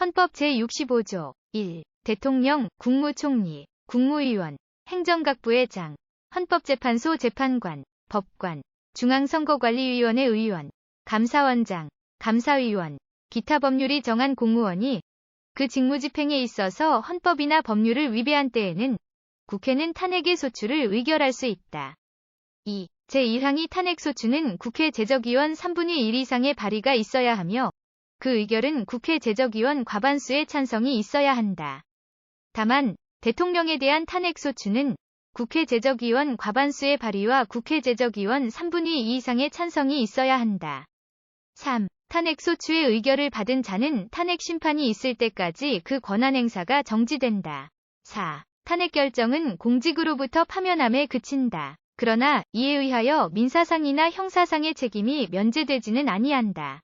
헌법 제65조 1. 대통령, 국무총리, 국무위원, 행정각부의 장, 헌법재판소 재판관, 법관, 중앙선거관리위원회 의원, 감사원장, 감사위원, 기타 법률이 정한 공무원이 그 직무 집행에 있어서 헌법이나 법률을 위배한 때에는 국회는 탄핵의 소추를 의결할 수 있다. 2. 제1항이 탄핵소추는 국회 제적위원 3분의 1 이상의 발의가 있어야 하며 그 의결은 국회 제적위원 과반수의 찬성이 있어야 한다. 다만 대통령에 대한 탄핵소추는 국회 제적위원 과반수의 발의와 국회 제적위원 3분의 2 이상의 찬성이 있어야 한다. 3. 탄핵소추의 의결을 받은 자는 탄핵 심판이 있을 때까지 그 권한 행사가 정지된다. 4. 탄핵 결정은 공직으로부터 파면함에 그친다. 그러나 이에 의하여 민사상이나 형사상의 책임이 면제되지는 아니한다.